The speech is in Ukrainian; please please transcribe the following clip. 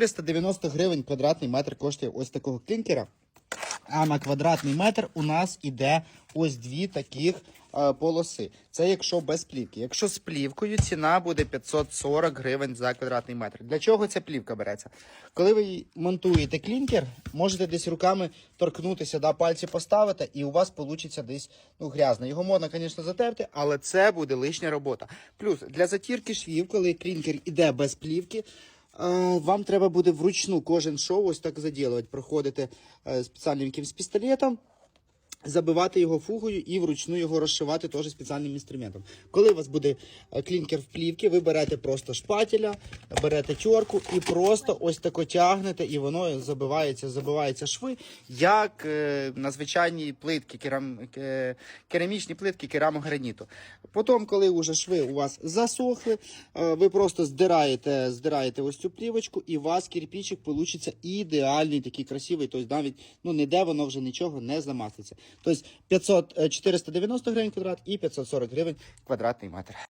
490 гривень квадратний метр коштує ось такого клінкера. А на квадратний метр у нас іде ось дві таких е, полоси. Це якщо без плівки. Якщо з плівкою, ціна буде 540 гривень за квадратний метр. Для чого ця плівка береться? Коли ви монтуєте клінкер, можете десь руками торкнутися, да, пальці поставити, і у вас вийде десь ну, грязно. Його можна, звісно, затерти, але це буде лишня робота. Плюс для затірки швів, коли клінкер іде без плівки. Е, Вам треба буде вручну кожен шов ось так заділувати. Проходити е, спеціальним якимсь пістолетом, забивати його фугою і вручну його розшивати теж спеціальним інструментом. Коли у вас буде е, клінкер в плівці, ви берете просто шпателя, берете тьорку і просто ось тако тягнете, і воно забивається, забивається шви, як е, на звичайній плитки, керам, е, керамічні плитки керамограніту. Потім, коли вже шви у вас засохли, е, ви просто здираєте, здираєте ось цю плівочку, і у вас кирпичик получиться ідеальний, такий красивий. Тобто навіть ну ніде воно вже нічого не замаститься. Тобто 500, е, 490 гривень квадрат і 540 гривень квадратний метр.